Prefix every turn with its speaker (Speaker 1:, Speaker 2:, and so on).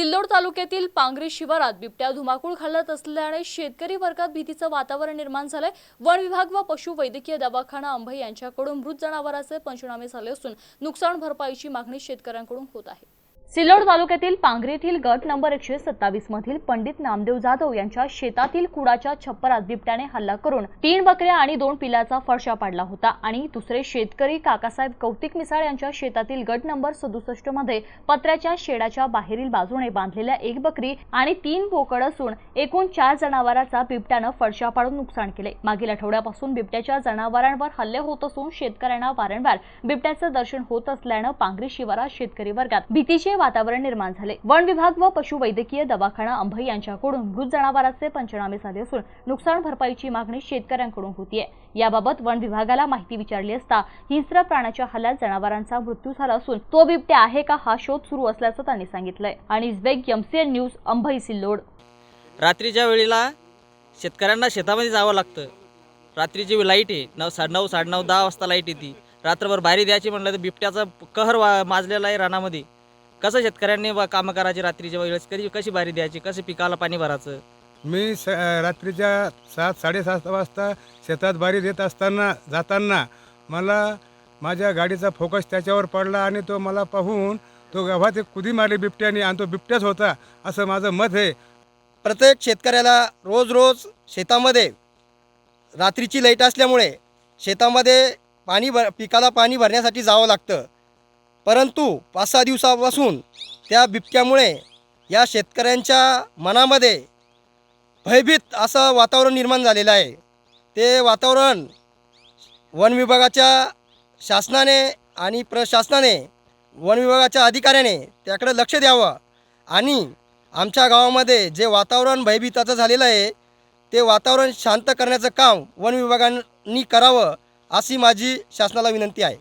Speaker 1: सिल्लोड तालुक्यातील पांगरी शिवारात बिबट्या धुमाकूळ घालत असल्याने शेतकरी वर्गात भीतीचं वातावरण निर्माण झालंय. वन विभाग व पशु वैद्यकीय दवाखाना अंभई यांच्याकडून मृत जनावराचे पंचनामे झाले असून नुकसान भरपाईची मागणी शेतकऱ्यांकडून होत आहे. सिल्लोड तालुक्यातील पांगरी गट नंबर एकशे सत्तावीस मधील पंडित नामदेव जाधव यांच्या शेतातील कुडाच्या छप्परात बिबट्याने हल्ला करून तीन बकऱ्या आणि दोन पिलाचा फडशा पाडला होता आणि दुसरे शेतकरी काकासाहेब कौतिक मिसाळ यांच्या शेतातील गट नंबर सदुसष्टमध्ये पत्र्याच्या शेडाच्या बाहेरील बाजूने बांधलेल्या एक बकरी आणि तीन बोकड असून एकूण चार जनावरांचा बिबट्यानं फडशा पाडून नुकसान केले. मागील आठवड्यापासून बिबट्याच्या जनावरांवर हल्ले होत असून शेतकऱ्यांना वारंवार बिबट्याचं दर्शन होत असल्यानं पांगरी शिवारात शेतकरी वर्गात भीतीचे वातावरण निर्माण झाले. वन विभाग व पशुवैद्यकीय दवाखाना अंभई यांच्याकडून मृत जनावरांचे पंचनामे झाले असून नुकसान भरपाईची मागणी शेतकऱ्यांकडून होतीये. याबाबत वन विभागाला माहिती विचारली असता हिंस्र प्राण्याच्या हल्ल्यात जनावरांचा मृत्यू झाला असून तो बिबट्या आहे का हा शोध सुरू असल्याचं त्यांनी सांगितलंय. आणि बेग एमसीएन न्यूज अंभई सिल्लोड.
Speaker 2: रात्रीच्या वेळेला शेतकऱ्यांना शेतामध्ये जावं लागतं. रात्रीची लाइट आहे. नऊ साडे नऊ साडेनऊ दहा वाजता लाइट येते. रात्रभर बाहेर द्यायची म्हणलं तर बिबट्याचा कहर वा माजलेला आहे रानामध्ये. कसं शेतकऱ्यांनी बा कामं करायची रात्रीच्या वेळेस? कधी कशी बारी द्यायची? कसं पिकाला पाणी भरायचं?
Speaker 3: मी स रात्रीच्या सात साडेसात वाजता शेतात बारी देत असताना जाताना मला माझ्या गाडीचा फोकस त्याच्यावर पडला आणि तो मला पाहून तो गव्हात एक कुदी मारली बिबट्याने आणि तो बिबट्याच होता असं माझं मत आहे.
Speaker 4: प्रत्येक शेतकऱ्याला रोज रोज शेतामध्ये रात्रीची लाइट असल्यामुळे शेतामध्ये पाणी भर पिकाला पाणी भरण्यासाठी जावं लागतं. परंतु पाच सहा दिवसापासून त्या बिबक्यामुळे या शेतकऱ्यांच्या मनामध्ये भयभीत असं वातावरण निर्माण झालेलं आहे. ते वातावरण वन विभागाच्या शासनाने आणि प्रशासनाने वन विभागाच्या अधिकाऱ्याने त्याकडे लक्ष द्यावं आणि आमच्या गावामध्ये जे वातावरण भयभीताचं झालेलं आहे ते वातावरण शांत करण्याचं काम वन विभागांनी करावं अशी माझी शासनाला विनंती आहे.